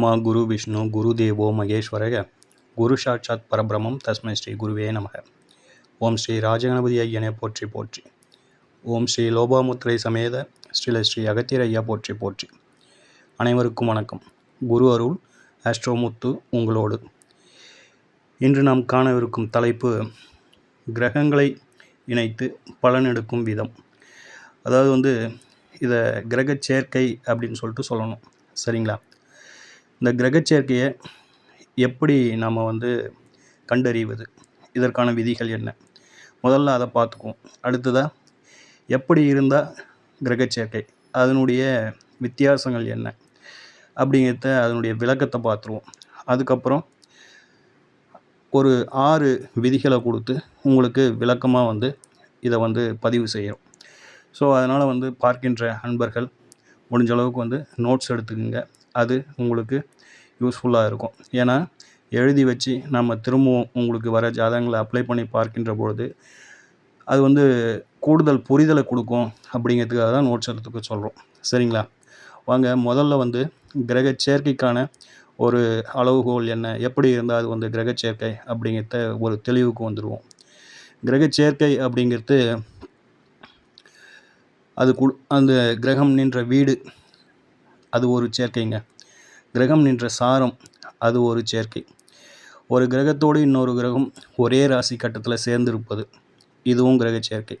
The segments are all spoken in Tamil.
குரு குரு விஷ்ணு குரு தேவோ மகேஸ்வரக குரு சாட்சாத் பரபிரமம் தஸ்மை ஸ்ரீ குருவே நமக ஓம் ஸ்ரீ ராஜகணபதி ஐயனை போற்றி போற்றி ஓம் ஸ்ரீ லோபாமுத்திரை சமேத ஸ்ரீல ஸ்ரீ அகத்தியர் ஐயா போற்றி போற்றி அனைவருக்கும் வணக்கம். குரு அருள் ஆஸ்ட்ரோமுத்து உங்களோடு. இன்று நாம் காணவிருக்கும் தலைப்பு கிரகங்களை இணைத்து பலனெடுக்கும் விதம். அதாவது வந்து இதை கிரக சேர்க்கை அப்படின்னு சொல்லிட்டு சொல்லணும். சரிங்களா? இந்த கிரகச்சேர்க்கையை எப்படி நம்ம வந்து கண்டறிவது? இதற்கான விதிகள் என்ன? முதல்ல அதை பார்த்துக்குவோம். அடுத்ததாக எப்படி இருந்தால் கிரகச்சேர்க்கை? அதனுடைய வித்தியாசங்கள் என்ன? அப்படிங்கிறத அதனுடைய விளக்கத்தை பார்த்துருவோம். அதுக்கப்புறம் ஒரு ஆறு விதிகளை கொடுத்து உங்களுக்கு விளக்கமாக வந்து இதை வந்து பதிவு செய்கிறோம் ஸோ அதனால் வந்து பார்க்கின்ற அன்பர்கள் முடிஞ்ச அளவுக்கு வந்து நோட்ஸ் எடுத்துக்கோங்க. அது உங்களுக்கு யூஸ்ஃபுல்லாக இருக்கும். ஏன்னா எழுதி வச்சு நம்ம திரும்பவும் உங்களுக்கு வர ஜாதகங்களை அப்ளை பண்ணி பார்க்கின்ற பொழுது அது வந்து கூடுதல் புரிதலை கொடுக்கும் அப்படிங்கிறதுக்காக தான் நோட்ஸ் எடுத்துக்க சொல்கிறோம் சரிங்களா? வாங்க முதல்ல வந்து கிரக சேர்க்கைக்கான ஒரு அளவுகோல் என்ன? எப்படி இருந்தால் அது வந்து கிரக சேர்க்கை அப்படிங்கிறத ஒரு தெளிவுக்கு வந்துடுவோம் கிரக சேர்க்கை அப்படிங்கிறது அது கு அந்த கிரகம் நின்ற வீடு அது ஒரு சேர்க்கைங்க. கிரகம் நின்ற சாரம் அது ஒரு சேர்க்கை. ஒரு கிரகத்தோடு இன்னொரு கிரகம் ஒரே ராசி கட்டத்தில் சேர்ந்திருப்பது இதுவும் கிரக சேர்க்கை.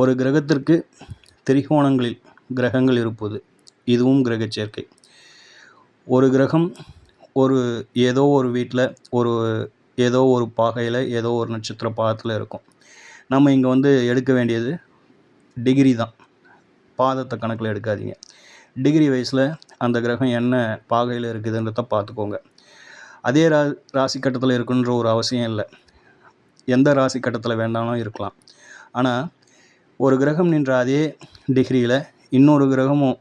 ஒரு கிரகத்திற்கு திரிகோணங்களில் கிரகங்கள் இருப்பது இதுவும் கிரக சேர்க்கை. ஒரு கிரகம் ஒரு ஏதோ ஒரு வீட்டில் ஒரு ஏதோ ஒரு பாகையில் ஏதோ ஒரு நட்சத்திர பாதத்தில் இருக்கும். நம்ம இங்கே வந்து எடுக்க வேண்டியது டிகிரி தான். பாதத்தை கணக்கில் எடுக்காதீங்க. டிகிரி வயசில் அந்த கிரகம் என்ன பாகையில் இருக்குதுன்றத பார்த்துக்கோங்க அதே ரா ராசி கட்டத்தில் இருக்குன்ற ஒரு அவசியம் இல்லை. எந்த ராசி கட்டத்தில் வேண்டாலும் இருக்கலாம். ஆனால் ஒரு கிரகம் நின்ற அதே டிகிரியில் இன்னொரு கிரகமும்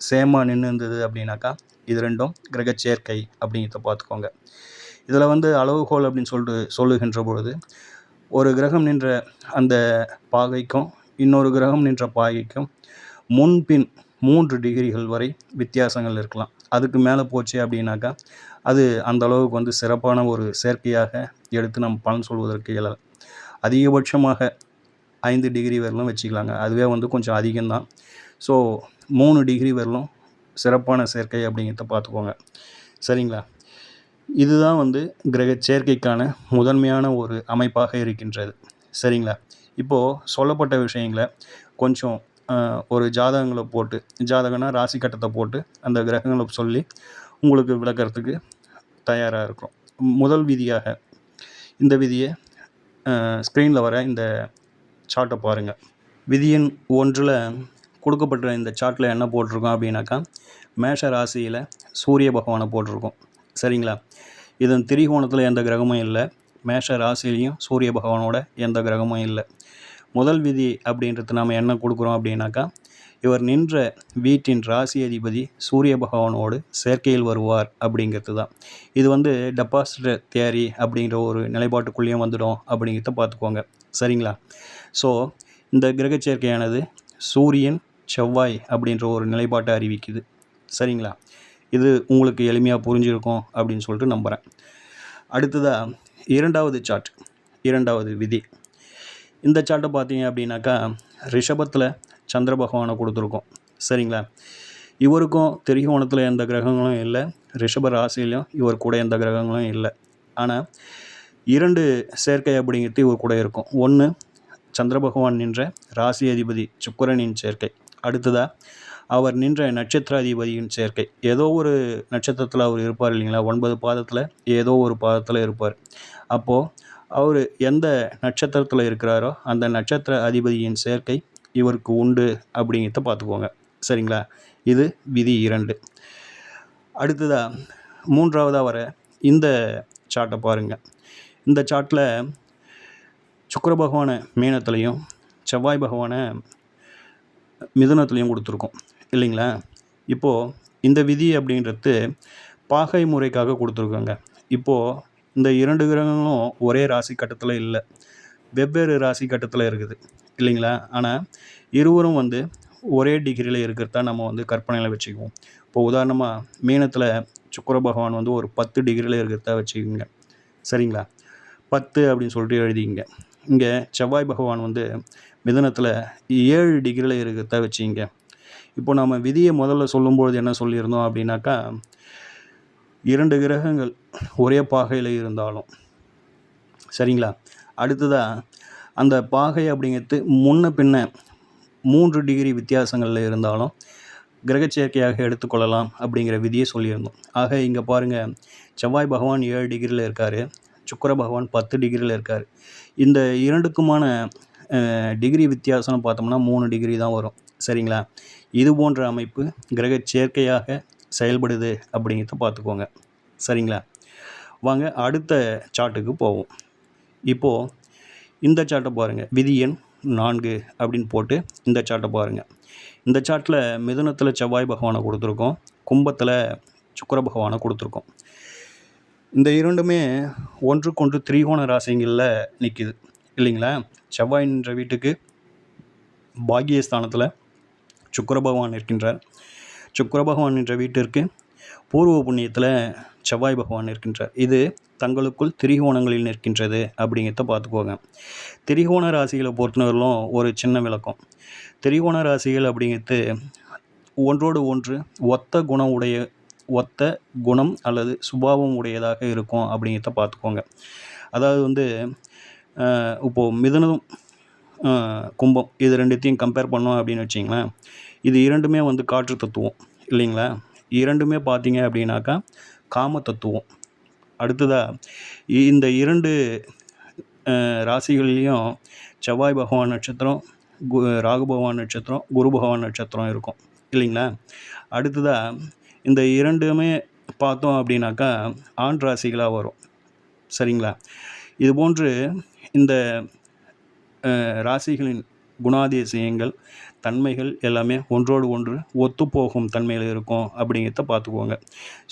சேமாக நின்று இருந்தது அப்படின்னாக்கா இது ரெண்டும் கிரக சேர்க்கை அப்படிங்கிறத பார்த்துக்கோங்க இதில் வந்து அளவுகோல் அப்படின்னு சொல்லிட்டு சொல்லுகின்ற பொழுது ஒரு கிரகம் நின்ற அந்த பாகைக்கும் இன்னொரு கிரகம் நின்ற பாகைக்கும் முன்பின் மூன்று டிகிரிகள் வரை வித்தியாசங்கள் இருக்கலாம். அதுக்கு மேலே போச்சு அப்படின்னாக்கா அது அந்த அளவுக்கு வந்து சிறப்பான ஒரு செயற்கையாக எடுத்து நம்ம பலன் சொல்வதற்கு இயலாது. அதிகபட்சமாக ஐந்து டிகிரி வரலும் வச்சுக்கலாங்க. அதுவே வந்து கொஞ்சம் அதிகம்தான். ஸோ மூணு டிகிரி வரலும் சிறப்பான சேர்க்கை அப்படிங்கிறத பார்த்துக்கோங்க. சரிங்களா? இதுதான் வந்து கிரக சேர்க்கைக்கான முதன்மையான ஒரு அமைப்பாக இருக்கின்றது. சரிங்களா? இப்போது சொல்லப்பட்ட விஷயங்களை கொஞ்சம் ஒரு ஜாதகங்களை போட்டு ஜாதகம்னா ராசி கட்டத்தை போட்டு அந்த கிரகங்களை சொல்லி உங்களுக்கு விளக்கிறதுக்கு தயாராக இருக்கும். முதல் விதியாக இந்த விதியை ஸ்க்ரீனில் வர இந்த சார்ட்டை பாருங்கள் விதியின் ஒன்றில் கொடுக்கப்பட்ட இந்த சார்ட்டில் என்ன போட்டிருக்கோம் அப்படின்னாக்கா மேஷ ராசியில் சூரிய பகவானை போட்டிருக்கோம். சரிங்களா? இதன் திரிகோணத்தில் எந்த கிரகமும் இல்லை. மேஷ ராசிலையும் சூரிய பகவானோட எந்த கிரகமும் இல்லை. முதல் விதி அப்படின்றது நாம் என்ன கொடுக்குறோம் அப்படின்னாக்கா இவர் நின்ற வீட்டின் ராசி அதிபதி சூரிய பகவானோடு சேர்க்கையில் வருவார் அப்படிங்கிறது தான் இது வந்து டெபாசிட் தேரி அப்படிங்கிற ஒரு நிலைப்பாட்டுக்குள்ளேயும் வந்துடும் அப்படிங்கிறத பார்த்துக்கோங்க. சரிங்களா? ஸோ இந்த கிரக சேர்க்கையானது சூரியன் செவ்வாய் அப்படின்ற ஒரு நிலைப்பாட்டை அறிவிக்குது. சரிங்களா? இது உங்களுக்கு எளிமையாக புரிஞ்சிருக்கும் அப்படின்னு சொல்லிட்டு நம்புகிறேன் அடுத்ததாக இரண்டாவது சார்ட் இரண்டாவது விதி. இந்த சார்ட்டை பார்த்தீங்க அப்படின்னாக்கா ரிஷபத்தில் சந்திர பகவானை கொடுத்துருக்கோம். சரிங்களா? இவருக்கும் திரிகோணத்தில் எந்த கிரகங்களும் இல்லை. ரிஷப ராசிலையும் இவர் கூட எந்த கிரகங்களும் இல்லை. ஆனால் இரண்டு சேர்க்கை அப்படிங்கிறது இவர் கூட இருக்கும். ஒன்று சந்திர பகவான் நின்ற ராசி அதிபதி சுக்கரனின் சேர்க்கை. அடுத்ததாக அவர் நின்ற நட்சத்திர அதிபதியின் சேர்க்கை. ஏதோ ஒரு நட்சத்திரத்தில் அவர் இருப்பார் இல்லைங்களா? ஒன்பது பாதத்தில் ஏதோ ஒரு பாதத்தில் இருப்பார். அப்போது அவர் எந்த நட்சத்திரத்தில் இருக்கிறாரோ அந்த நட்சத்திர அதிபதியின் சேர்க்கை இவருக்கு உண்டு அப்படிங்கிறத பார்த்துக்கோங்க. சரிங்களா? இது விதி இரண்டு. அடுத்ததாக மூன்றாவதாக வர இந்த சார்ட்டை பாருங்கள் இந்த சார்ட்டில் சுக்கர பகவானை மீனத்துலேயும் செவ்வாய் பகவானை மிதுனத்துலேயும் கொடுத்துருக்கோம். இல்லைங்களா? இப்போது இந்த விதி அப்படின்றது பாகை முறைக்காக கொடுத்துருக்கோங்க. இப்போது இந்த இரண்டு கிரகங்களும் ஒரே ராசி கட்டத்தில் இல்லை. வெவ்வேறு ராசி கட்டத்தில் இருக்குது. இல்லைங்களா? ஆனால் இருவரும் வந்து ஒரே டிகிரியில் இருக்கிறதா நம்ம வந்து கற்பனையில் வச்சுக்குவோம். இப்போ உதாரணமாக மீனத்தில் சுக்கர பகவான் வந்து ஒரு பத்து டிகிரியில் இருக்கிறதா வச்சுக்கோங்க. சரிங்களா? பத்து அப்படின்னு சொல்லிட்டு எழுதிங்க இங்கே செவ்வாய் பகவான் வந்து மிதனத்தில் ஏழு டிகிரியில் இருக்கிறதா வச்சுங்க இப்போ நம்ம விதியை முதல்ல சொல்லும்பொழுது என்ன சொல்லியிருந்தோம் அப்படின்னாக்கா இரண்டு கிரகங்கள் ஒரே பாகையில் இருந்தாலும். சரிங்களா? அடுத்ததாக அந்த பாகை அப்படிங்கிறது முன்ன பின்ன மூன்று டிகிரி வித்தியாசங்களில் இருந்தாலும் கிரகச்சேர்க்கையாக எடுத்துக்கொள்ளலாம் அப்படிங்கிற விதியை சொல்லியிருந்தோம். ஆக இங்கே பாருங்கள் செவ்வாய் பகவான் ஏழு டிகிரியில் இருக்கார் சுக்கிர பகவான் பத்து டிகிரியில் இருக்கார். இந்த இரண்டுக்குமான டிகிரி வித்தியாசம்னு பார்த்தோம்னா மூணு டிகிரி தான் வரும். சரிங்களா? இது போன்ற அமைப்பு கிரக சேர்க்கையாக செயல்படுது அப்படிங்கிறத பார்த்துக்கோங்க. சரிங்களா? வாங்க அடுத்த சார்ட்டுக்கு போவோம். இப்போது இந்த சார்ட்டை பாருங்கள் விதி எண் நான்கு அப்படின்னு போட்டு இந்த சார்ட்டை பாருங்கள் இந்த சார்ட்டில் மிதுனத்தில் செவ்வாய் பகவானை கொடுத்துருக்கோம். கும்பத்தில் சுக்கிர பகவானை கொடுத்துருக்கோம். இந்த இரண்டுமே ஒன்றுக்கொன்று திரிகோண ராசிங்களில் நிற்கிது இல்லைங்களா? செவ்வாயின்ற வீட்டுக்கு பாகியஸ்தானத்தில் சுக்கிர பகவான் இருக்கின்றார் சுக்கர பகவான் என்ற வீட்டிற்கு பூர்வ புண்ணியத்தில் செவ்வாய் பகவான் இருக்கின்றார் இது தங்களுக்குள் திரிகோணங்களில் நிற்கின்றது அப்படிங்கிறத பார்த்துக்கோங்க. திரிகோண ராசிகளை பொறுத்தவரையிலும் ஒரு சின்ன விளக்கம். திரிகோண ராசிகள் அப்படிங்கிறது ஒன்றோடு ஒன்று ஒத்த குணம் உடைய ஒத்த குணம் அல்லது சுபாவம் உடையதாக இருக்கும் அப்படிங்கிறத பார்த்துக்கோங்க. அதாவது வந்து இப்போது மிதனம் கும்பம் இது ரெண்டுத்தையும் கம்பேர் பண்ணோம் அப்படின்னு வச்சிங்களேன். இது இரண்டுமே வந்து காற்று தத்துவம் இல்லைங்களா? இரண்டுமே பார்த்தீங்க அப்படின்னாக்கா காம தத்துவம். அடுத்ததாக இந்த இரண்டு ராசிகள்லேயும் செவ்வாய் பகவான் நட்சத்திரம் கு ராகு பகவான் நட்சத்திரம் குரு பகவான் நட்சத்திரம் இருக்கும் இல்லைங்களா? அடுத்ததாக இந்த இரண்டுமே பார்த்தோம் அப்படின்னாக்கா ஆண் ராசிகளாக வரும் சரிங்களா? இது போன்று இந்த ராசிகளின் குணாதிசயங்கள் தன்மைகள் எல்லாமே ஒன்றோடு ஒன்று ஒத்துப்போகும் தன்மையில் இருக்கும் அப்படிங்கிறத பார்த்துக்கோங்க.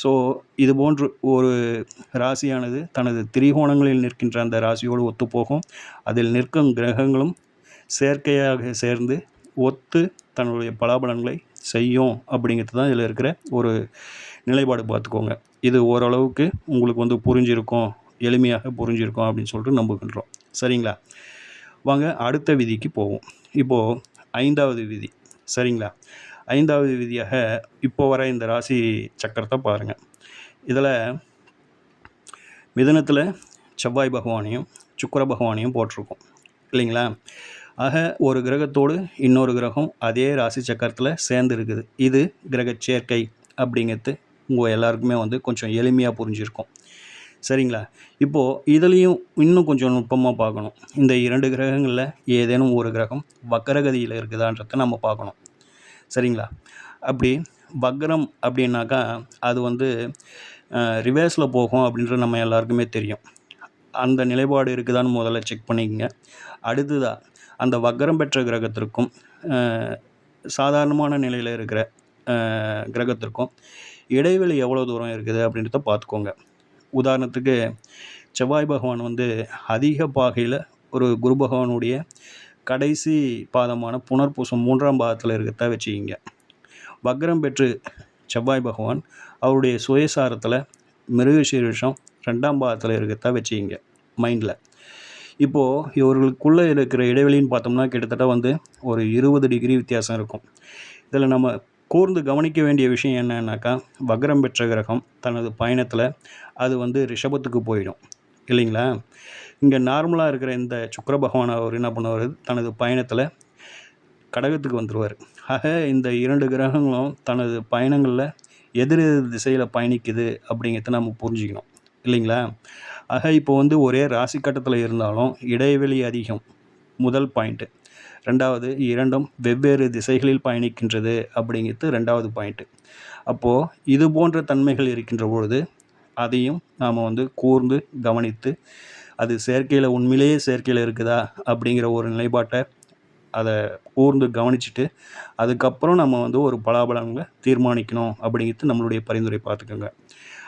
ஸோ இது போன்று ஒரு ராசியானது தனது திரிகோணங்களில் நிற்கின்ற அந்த ராசியோடு ஒத்துப்போகும். அதில் நிற்கும் கிரகங்களும் செயற்கையாக சேர்ந்து ஒத்து தன்னுடைய பலாபலன்களை செய்யும் அப்படிங்கிறது தான் இதில் இருக்கிற ஒரு நிலைப்பாடு பார்த்துக்கோங்க. இது ஓரளவுக்கு உங்களுக்கு வந்து புரிஞ்சிருக்கும் எளிமையாக புரிஞ்சிருக்கும் அப்படின்னு சொல்லிட்டு நம்புகின்றோம். சரிங்களா? வாங்க அடுத்த விதிக்கு போவோம். இப்போது ஐந்தாவது விதி. சரிங்களா? ஐந்தாவது விதியாக இப்போ வர இந்த ராசி சக்கரத்தை பாருங்கள் இதில் மிதனத்தில் செவ்வாய் பகவானையும் சுக்கர பகவானையும் போட்டிருக்கோம். இல்லைங்களா? ஆக ஒரு கிரகத்தோடு இன்னொரு கிரகம் அதே ராசி சக்கரத்தில் சேர்ந்து இருக்குது. இது கிரக சேர்க்கை அப்படிங்கிறது உங்கள் எல்லாருக்குமே வந்து கொஞ்சம் எளிமையாக புரிஞ்சிருக்கும். சரிங்களா? இப்போது இதுலேயும் இன்னும் கொஞ்சம் நுட்பமாக பார்க்கணும். இந்த இரண்டு கிரகங்களில் ஏதேனும் ஒரு கிரகம் வக்கரகதியில் இருக்குதான்றதை நம்ம பார்க்கணும். சரிங்களா? அப்படி வக்ரம் அப்படின்னாக்கா அது வந்து ரிவர்ஸில் போகும் அப்படின்றது நம்ம எல்லாருக்குமே தெரியும். அந்த நிலைப்பாடு இருக்குதான்னு முதல்ல செக் பண்ணிக்கங்க. அடுத்ததாக அந்த வக்ரம் பெற்ற கிரகத்திற்கும் சாதாரணமான நிலையில் இருக்கிற கிரகத்திற்கும் இடைவெளி எவ்வளோ தூரம் இருக்குது அப்படின்றத பார்த்துக்கோங்க. உதாரணத்துக்கு செவ்வாய் பகவான் வந்து அதிக பாகையில் ஒரு குரு பகவானுடைய கடைசி பாதமான புனர்பூசம் மூன்றாம் பாதத்தில் இருக்கத்தான் வச்சுக்கிங்க. வக்ரம் பெற்று செவ்வாய் பகவான் அவருடைய சுயசாரத்தில் மிருகசீரிஷம் ரெண்டாம் பாதத்தில் இருக்கிறதா வச்சுக்கிங்க மைண்டில் இப்போது இவர்களுக்குள்ளே இருக்கிற இடைவெளின்னு பார்த்தோம்னா கிட்டத்தட்ட வந்து ஒரு இருபது டிகிரி வித்தியாசம் இருக்கும். இதில் நம்ம கூர்ந்து கவனிக்க வேண்டிய விஷயம் என்னன்னாக்கா வக்ரம் பெற்ற கிரகம் தனது பயணத்தில் அது வந்து ரிஷபத்துக்கு போயிடும். இல்லைங்களா? இங்கே நார்மலாக இருக்கிற இந்த சுக்கர பகவான் அவர் என்ன பண்ணுவார்? தனது பயணத்தில் கடகத்துக்கு வந்துடுவார் ஆக இந்த இரண்டு கிரகங்களும் தனது பயணங்களில் எதிர் எதிர் திசையில் பயணிக்குது அப்படிங்கிறத நம்ம புரிஞ்சுக்கணும். இல்லைங்களா? ஆக இப்போ வந்து ஒரே ராசி கட்டத்தில் இருந்தாலும் இடைவெளி அதிகம். முதல் பாயிண்ட்டு ரெண்டாவது இரண்டும் வெவ்வேறு திசைகளில் பயணிக்கின்றது அப்படிங்கிறது ரெண்டாவது பாயிண்ட்டு அப்போது இது போன்ற தன்மைகள் இருக்கின்ற பொழுது அதையும் நாம் வந்து கூர்ந்து கவனித்து அது செயற்கையில் உண்மையிலேயே செயற்கையில் இருக்குதா அப்படிங்கிற ஒரு நிலைப்பாட்டை அதை கூர்ந்து கவனிச்சுட்டு அதுக்கப்புறம் நம்ம வந்து ஒரு பலாபலங்களை தீர்மானிக்கணும் அப்படிங்கிறது நம்மளுடைய பரிந்துரை பார்த்துக்கோங்க.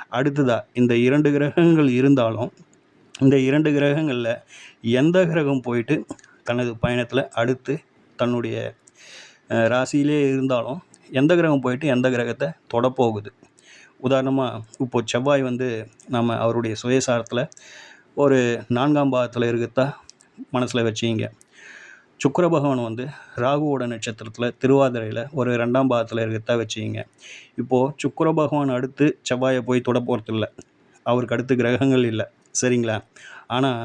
அடுத்ததாக இந்த இரண்டு கிரகங்கள் இருந்தாலும் இந்த இரண்டு கிரகங்களில் எந்த கிரகம் போயிட்டு தனது பயணத்தில் அடுத்து தன்னுடைய ராசியிலே இருந்தாலும் எந்த கிரகம் போயிட்டு எந்த கிரகத்தை தொடப்போகுது? உதாரணமாக இப்போது செவ்வாய் வந்து நம்ம அவருடைய சுயசாரத்தில் ஒரு நான்காம் பாகத்தில் இருக்கத்தா மனசில் வச்சிங்க சுக்கிர பகவான் வந்து ராகுவோட நட்சத்திரத்தில் திருவாதிரையில் ஒரு ரெண்டாம் பாகத்தில் இருக்கத்தா வச்சுக்கிங்க. இப்போது சுக்கிர பகவான் அடுத்து செவ்வாயை போய் தொட போகிறது இல்லை அவருக்கு அடுத்து கிரகங்கள் இல்லை. சரிங்களா? ஆனால்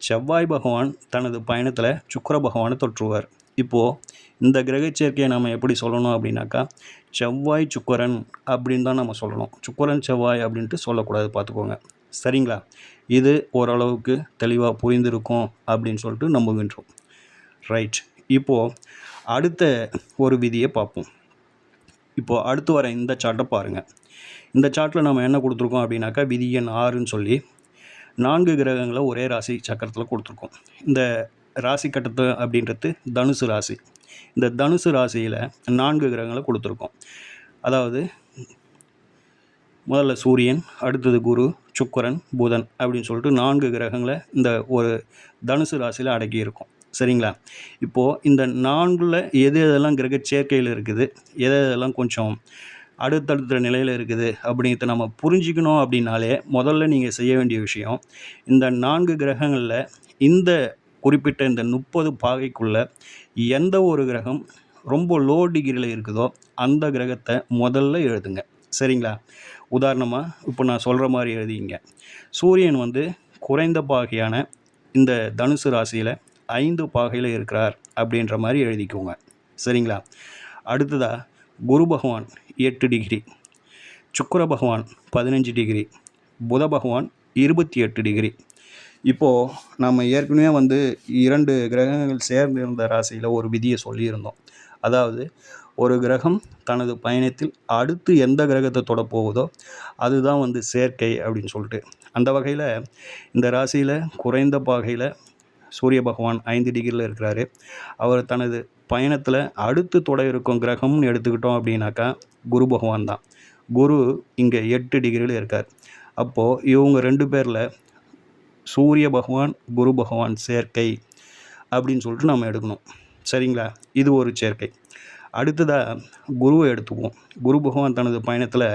செவ்வாய் பகவான் தனது பயணத்தில் சுக்கர பகவானை தொற்றுவார். இப்போது இந்த கிரகச்சேர்க்கையை நம்ம எப்படி சொல்லணும் அப்படின்னாக்கா செவ்வாய் சுக்கரன் அப்படின்னு தான் நம்ம சொல்லணும். சுக்கரன் செவ்வாய் அப்படின்ட்டு சொல்லக்கூடாது பார்த்துக்கோங்க சரிங்களா? இது ஓரளவுக்கு தெளிவாக புரிந்திருக்கும் அப்படின்னு சொல்லிட்டு நம்புகின்றோம். ரைட். இப்போது அடுத்த ஒரு விதியை பார்ப்போம். இப்போது அடுத்து வர இந்த சார்ட்டை பாருங்கள் இந்த சார்ட்டில் நம்ம என்ன கொடுத்துருக்கோம் அப்படின்னாக்கா விதி எண் ஆறுன்னு சொல்லி நான்கு கிரகங்களை ஒரே ராசி சக்கரத்தில் கொடுத்துருக்கோம். இந்த ராசி கட்டத்து அப்படின்றது தனுசு ராசி. இந்த தனுசு ராசியில் நான்கு கிரகங்களை கொடுத்துருக்கோம். அதாவது முதல்ல சூரியன் அடுத்தது குரு சுக்கரன் புதன் அப்படின்னு சொல்லிட்டு நான்கு கிரகங்களை இந்த ஒரு தனுசு ராசியில் அடக்கியிருக்கும். சரிங்களா? இப்போது இந்த நான்கில் எது எதெல்லாம் கிரக சேர்க்கையில் இருக்குது? எது எதெல்லாம் கொஞ்சம் அடுத்தடுத்த நிலையில் இருக்குது. அப்படிங்கிறத நம்ம புரிஞ்சுக்கணும் அப்படின்னாலே முதல்ல நீங்கள் செய்ய வேண்டிய விஷயம் இந்த நான்கு கிரகங்களில் இந்த குறிப்பிட்ட இந்த முப்பது பாகைக்குள்ளே எந்த ஒரு கிரகம் ரொம்ப லோ டிகிரியில் இருக்குதோ அந்த கிரகத்தை முதல்ல எழுதுங்க. சரிங்களா? உதாரணமாக இப்போ நான் சொல்கிற மாதிரி எழுதிங்க. சூரியன் வந்து குறைந்த பாகையான இந்த தனுசு ராசியில் ஐந்து பாகையில் இருக்கிறார் அப்படின்ற மாதிரி எழுதிக்கோங்க. சரிங்களா? அடுத்ததாக குரு பகவான் எட்டு டிகிரி. சுக்கர பகவான் பதினஞ்சு டிகிரி. புத பகவான் இருபத்தி எட்டு டிகிரி. இப்போது நம்ம ஏற்கனவே வந்து இரண்டு கிரகங்கள் சேர்ந்து இருந்த ராசியில் ஒரு விதியை சொல்லியிருந்தோம். அதாவது ஒரு கிரகம் தனது பயணத்தில் அடுத்து எந்த கிரகத்தை தொட போகுதோ அதுதான் வந்து சேர்க்கை அப்படின்னு சொல்லிட்டு. அந்த வகையில் இந்த ராசியில் குறைந்த பாகையில் சூரிய பகவான் ஐந்து டிகிரியில் இருக்கிறாரு. அவர் தனது பயணத்தில் அடுத்து தொட இருக்கும் கிரகம்னு எடுத்துக்கிட்டோம் அப்படின்னாக்கா குரு பகவான் தான். குரு இங்கே எட்டு டிகிரியில் இருக்கார். அப்போது இவங்க ரெண்டு பேரில் சூரிய பகவான் குரு பகவான் சேர்க்கை அப்படின்னு சொல்லிட்டு நம்ம எடுக்கணும். சரிங்களா? இது ஒரு சேர்க்கை. அடுத்ததாக குருவை எடுத்துக்குவோம். குரு பகவான் தனது பயணத்தில்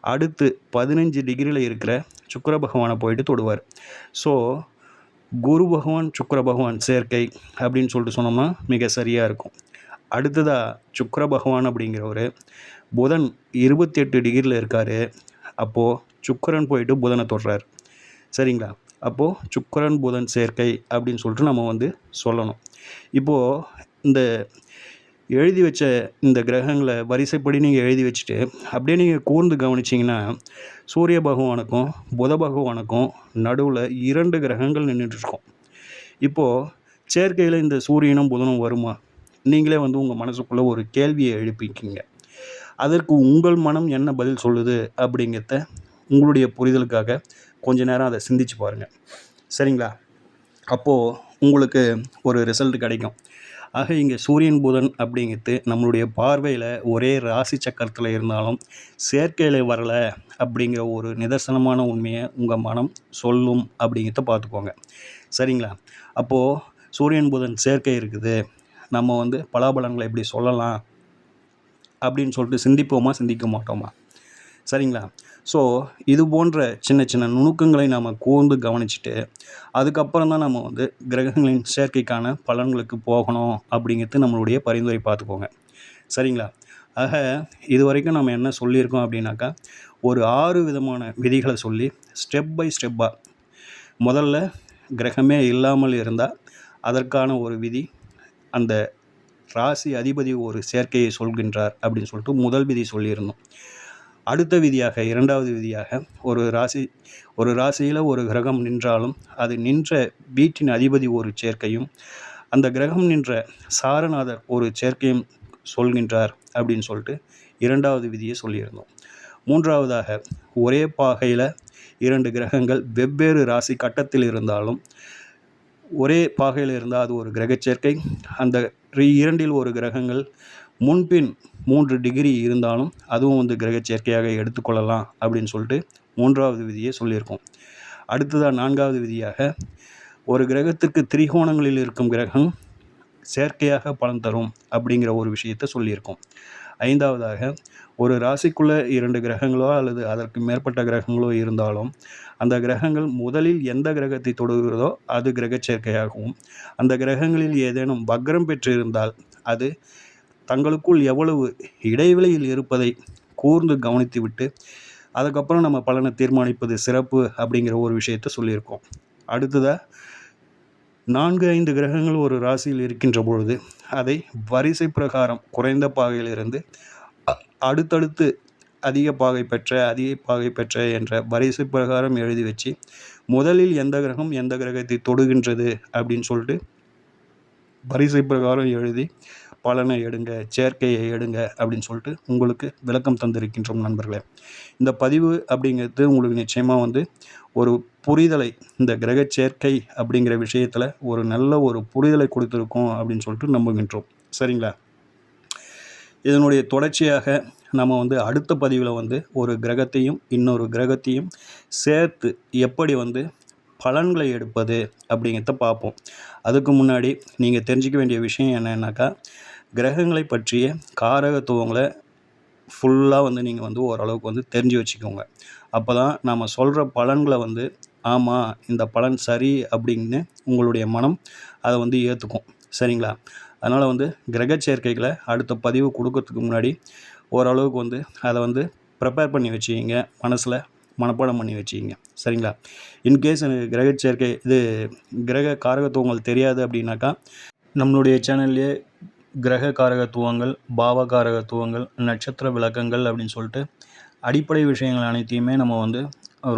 அடுத்து பதினஞ்சு டிகிரியில் இருக்கிற சுக்கர பகவானை போயிட்டு தொடுவார். ஸோ குரு பகவான் சுக்கர பகவான் சேர்க்கை அப்படின்னு சொல்லிட்டு சொன்னோம்னா மிக சரியாக இருக்கும். அடுத்ததாக சுக்கர பகவான் அப்படிங்கிறவர் புதன் இருபத்தி எட்டு டிகிரியில் இருக்கார். அப்போது சுக்கரன் போயிட்டு புதனை தொடுறார். சரிங்களா? அப்போது சுக்கரன் புதன் சேர்க்கை அப்படின்னு சொல்லிட்டு நம்ம வந்து சொல்லணும். இப்போது இந்த எழுதி வச்ச இந்த கிரகங்களை வரிசைப்படி நீங்கள் எழுதி வச்சுட்டு அப்படியே நீங்கள் கூர்ந்து கவனிச்சிங்கன்னா சூரிய பகவானுக்கும் புத பகவானுக்கும் நடுவில் இரண்டு கிரகங்கள் நின்றுட்டுருக்கும் இப்போது சேர்க்கையில் இந்த சூரியனும் புதனும் வருமா? நீங்களே வந்து உங்கள் மனசுக்குள்ளே ஒரு கேள்வியை எழுப்பிக்கிங்க. அதற்கு உங்கள் மனம் என்ன பதில் சொல்லுது அப்படிங்கிறத உங்களுடைய புரிதலுக்காக கொஞ்ச நேரம் அதை சிந்திச்சு பாருங்கள் சரிங்களா? அப்போது உங்களுக்கு ஒரு ரிசல்ட் கிடைக்கும். ஆக இங்கே சூரியன் புதன் அப்படிங்கிறது நம்மளுடைய பார்வையில் ஒரே ராசி சக்கரத்தில் இருந்தாலும் சேர்க்கையில் வரலை அப்படிங்கிற ஒரு நிதர்சனமான உண்மையை உங்கள் மனம் சொல்லும் அப்படிங்கிறத பார்த்துக்கோங்க. சரிங்களா? அப்போது சூரியன் புதன் சேர்க்கை இருக்குது. நம்ம வந்து பலாபலங்களை எப்படி சொல்லலாம் அப்படின்னு சொல்லிட்டு சிந்திப்போமா சிந்திக்க மாட்டோமா? சரிங்களா? ஸோ இது போன்ற சின்ன சின்ன நுணுக்கங்களை நாம் கூர்ந்து கவனிச்சுட்டு அதுக்கப்புறம் தான் நம்ம வந்து கிரகங்களின் சேர்க்கைக்கான பலன்களுக்கு போகணும் அப்படிங்கிறது நம்மளுடைய பரிந்துரை பார்த்துக்கோங்க. சரிங்களா? ஆக இது வரைக்கும் நம்ம என்ன சொல்லியிருக்கோம் அப்படின்னாக்கா ஒரு ஆறு விதமான விதிகளை சொல்லி ஸ்டெப் பை ஸ்டெப்பாக முதல்ல கிரகமே இல்லாமல் இருந்தால் அதற்கான ஒரு விதி அந்த ராசி அதிபதி ஒரு சேர்க்கையை சொல்கின்றார் அப்படின்னு சொல்லிட்டு முதல் விதி சொல்லியிருந்தோம். அடுத்த விதியாக இரண்டாவது விதியாக ஒரு ராசி ஒரு ராசியில் ஒரு கிரகம் நின்றாலும் அது நின்ற வீட்டின் அதிபதி ஒரு சேர்க்கையும் அந்த கிரகம் நின்ற சாரநாதர் ஒரு சேர்க்கையும் சொல்கின்றார் அப்படின்னு சொல்லிட்டு இரண்டாவது விதியை சொல்லியிருந்தோம். மூன்றாவதாக ஒரே பாகையில் இரண்டு கிரகங்கள் வெவ்வேறு ராசி கட்டத்தில் இருந்தாலும் ஒரே பாகையில் இருந்தால் அது ஒரு கிரக சேர்க்கை. அந்த ரி- இரண்டில் ஒரு கிரகங்கள் முன்பின் மூன்று டிகிரி இருந்தாலும் அதுவும் வந்து கிரகச்சேர்க்கையாக எடுத்துக்கொள்ளலாம் அப்படின்னு சொல்லிட்டு மூன்றாவது விதியை சொல்லியிருக்கோம். அடுத்ததாக நான்காவது விதியாக ஒரு கிரகத்திற்கு திரிகோணங்களில் இருக்கும் கிரகம் செயற்கையாக பலன் தரும் அப்படிங்கிற ஒரு விஷயத்தை சொல்லியிருக்கோம். ஐந்தாவதாக ஒரு ராசிக்குள்ளே இரண்டு கிரகங்களோ அல்லது அதற்கு மேற்பட்ட கிரகங்களோ இருந்தாலும் அந்த கிரகங்கள் முதலில் எந்த கிரகத்தை தொடுகிறதோ அது கிரக சேர்க்கையாகவும் அந்த கிரகங்களில் ஏதேனும் வக்ரம் பெற்றிருந்தால் அது தங்களுக்குள் எவ்வளவு இடைவெளியில் இருப்பதை கூர்ந்து கவனித்துவிட்டு அதுக்கப்புறம் நம்ம பலனை தீர்மானிப்பது சிறப்பு அப்படிங்கிற ஒரு விஷயத்த சொல்லியிருக்கோம். அடுத்ததாக நான்கு ஐந்து கிரகங்கள் ஒரு ராசியில் இருக்கின்ற பொழுது அதை வரிசை பிரகாரம் குறைந்த பாகையிலிருந்து அ- அடுத்தடுத்து அதிக பாகை பெற்ற அதிக பாகை பெற்ற என்ற வரிசை பிரகாரம் எழுதி வச்சு முதலில் எந்த கிரகம் எந்த கிரகத்தை தொடுகின்றது அப்படின்னு சொல்லிட்டு வரிசை பிரகாரம் எழுதி பலனை எடுங்க சேர்க்கையை எடுங்க அப்படின்னு சொல்லிட்டு உங்களுக்கு விளக்கம் தந்திருக்கின்றோம் நண்பர்களே. இந்த பதிவு அப்படிங்கிறது உங்களுக்கு நிச்சயமாக வந்து ஒரு புரிதலை இந்த கிரக சேர்க்கை அப்படிங்கிற விஷயத்தில் ஒரு நல்ல ஒரு புரிதலை கொடுத்துருக்கோம் அப்படின்னு சொல்லிட்டு நம்புகின்றோம். சரிங்களா? இதனுடைய தொடர்ச்சியாக நம்ம வந்து அடுத்த பதிவில் வந்து ஒரு கிரகத்தையும் இன்னொரு கிரகத்தையும் சேர்த்து எப்படி வந்து பலன்களை எடுப்பது அப்படிங்கிறத பார்ப்போம். அதுக்கு முன்னாடி நீங்கள் தெரிஞ்சிக்க வேண்டிய விஷயம் என்னன்னாக்கா கிரகங்களை பற்றிய காரகத்துவங்களை ஃபுல்லாக வந்து நீங்கள் வந்து ஓரளவுக்கு வந்து தெரிஞ்சு வச்சுக்கோங்க. அப்போ தான் நாம் சொல்கிற பலன்களை வந்து ஆமாம் இந்த பலன் சரி அப்படின்னு உங்களுடைய மனம் அதை வந்து ஏற்றுக்கும் சரிங்களா? அதனால் வந்து கிரக சேர்க்கைகளை அடுத்த பதிவு கொடுக்கறதுக்கு முன்னாடி ஓரளவுக்கு வந்து அதை வந்து ப்ரிப்பேர் பண்ணி வச்சுக்கிங்க. மனசில் மனப்பாடம் பண்ணி வச்சுக்கிங்க. சரிங்களா? இன்கேஸ் எனக்கு கிரக சேர்க்கை இது கிரக காரகத்துவங்கள் தெரியாது அப்படின்னாக்கா நம்மளுடைய சேனல்லையே கிரக காரகத்துவங்கள் பாவ காரகத்துவங்கள் நட்சத்திர விளக்கங்கள் அப்படின்னு சொல்லிட்டு அடிப்படை விஷயங்கள் அனைத்தையுமே நம்ம வந்து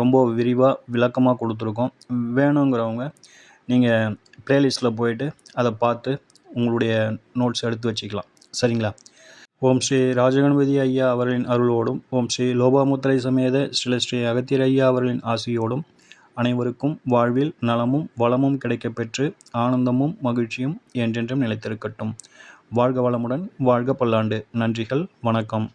ரொம்ப விரிவாக விளக்கமாக கொடுத்துருக்கோம். வேணுங்கிறவங்க நீங்கள் ப்ளேலிஸ்ட்டில் போயிட்டு அதை பார்த்து உங்களுடைய நோட்ஸ் எடுத்து வச்சுக்கலாம். சரிங்களா? ஓம் ஸ்ரீ ராஜகணபதி ஐயா அவர்களின் அருளோடும் ஓம் ஸ்ரீ லோபாமுத்திரை சமேத ஸ்ரீ ஸ்ரீ அகத்தியர் ஐயா அவர்களின் ஆசியோடும் அனைவருக்கும் வாழ்வில் நலமும் வளமும் கிடைக்கப்பெற்று ஆனந்தமும் மகிழ்ச்சியும் என்றென்றும் நிலைத்திருக்கட்டும். வாழ்க வளமுடன் வாழ்க பல்லாண்டு. நன்றிகள் வணக்கம்.